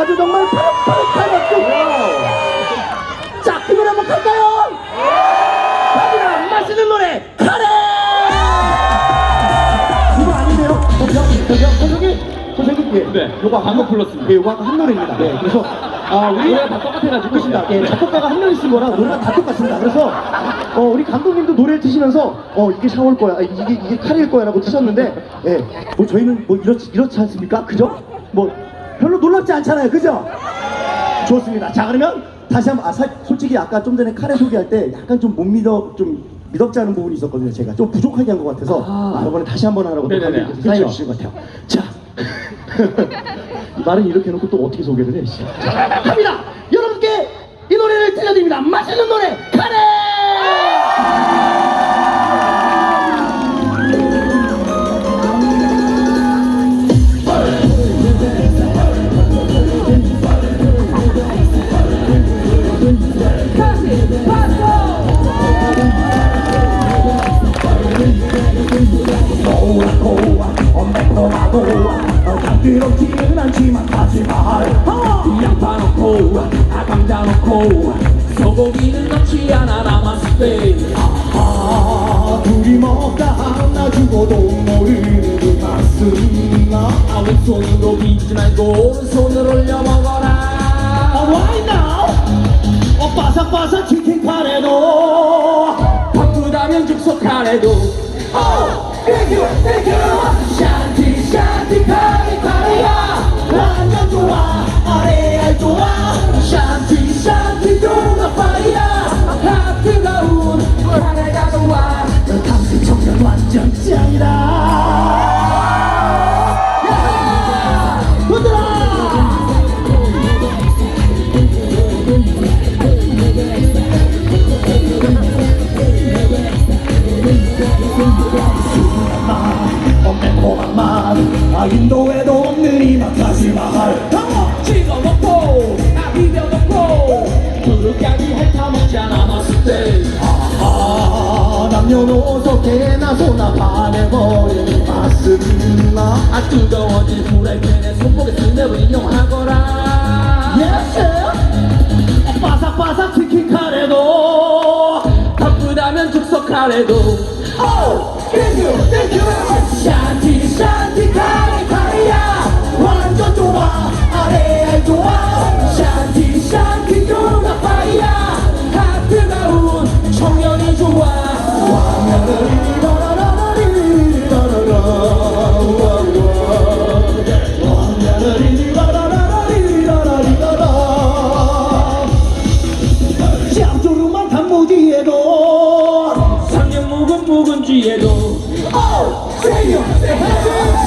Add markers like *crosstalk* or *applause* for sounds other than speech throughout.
아주 정말 파릇파릇하게 자, 그 노래 한번 갈까요? 갑니다. 맛있는 노래, 카레! 이거 아닌데요? 저기요? 저기요? 선생님? 선생님, 예. 네, 요거 방금 한- 불렀습니다. 예, 요거 한 노래입니다. 네, 그래서, 아, 우리. 노래가 다 똑같아가지고. 그렇습니다. 예, 작곡가가 한명 있은 거라 노래가 다 똑같습니다. 그래서, 어, 우리 감독님도 노래를 트시면서, 어, 이게 샤워일 거야, 아, 이게, 이게 카레일 거야 라고 트셨는데, 예, 뭐 저희는 뭐 이렇지, 이렇지 않습니까? 그죠? 뭐, 별로 놀랍지 않잖아요. 그죠? 좋습니다. 자 그러면 다시 한번 아 사- 솔직히 아까 좀 전에 카레 소개할 때 약간 좀 못 믿어 좀 믿었지 않은 부분이 있었거든요. 제가 좀 부족하게 한 것 같아서 아, 이번에 다시 한번 하라고 또 네네네. 감독님께서 사인해 그렇죠. 주신 것 같아요. 자 *laughs* 이 말은 이렇게 해놓고 또 어떻게 소개를 해? 씨. 자, 갑니다. 여러분께 이 노래를 들려드립니다. 맛있는 노래 때아 둘이 먹다 하나 죽어도 모르는 그 나. 아, 왼손으로 비지 말고 오른손으로 올려 먹어라. Right now? 어 바삭바삭 치킨 카레도. 바쁘다면 즉석 카레도. 어 Thank you Thank you 아 남녀노소 개나 소나 반해버리는 맛은 나. 아 뜨거워진 후라이팬에 손목에 스냅을 이용하거라. 예스 어, 바삭바삭 치킨 카레도 바쁘다면 즉석 카레도. 오 땡큐 땡큐 묵은 묵은지에도 샨티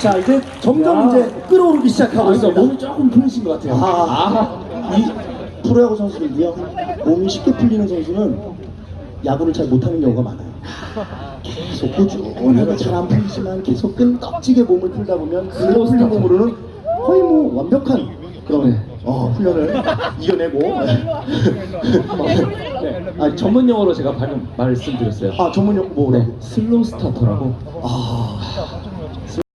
자 이제 점점 야. 이제 끌어오르기 시작하고 그러니까 있습니다. 몸이 조금 풀리신 것 같아요. 아, 이 프로야구 선수들도요 몸이 쉽게 풀리는 선수는 야구를 잘 못하는 경우가 많아요. 계속 꾸준하게 잘안 풀리지만 계속 끈덕지게 몸을 풀다 보면 그 풀린 몸으로는 거의 뭐 완벽한 그런 어, 훈련을 이겨내고. 네. 아, 전문 용어로 제가 방금 말씀드렸어요. 아 전문 용어 뭐래? 슬로우 스타터라고. 아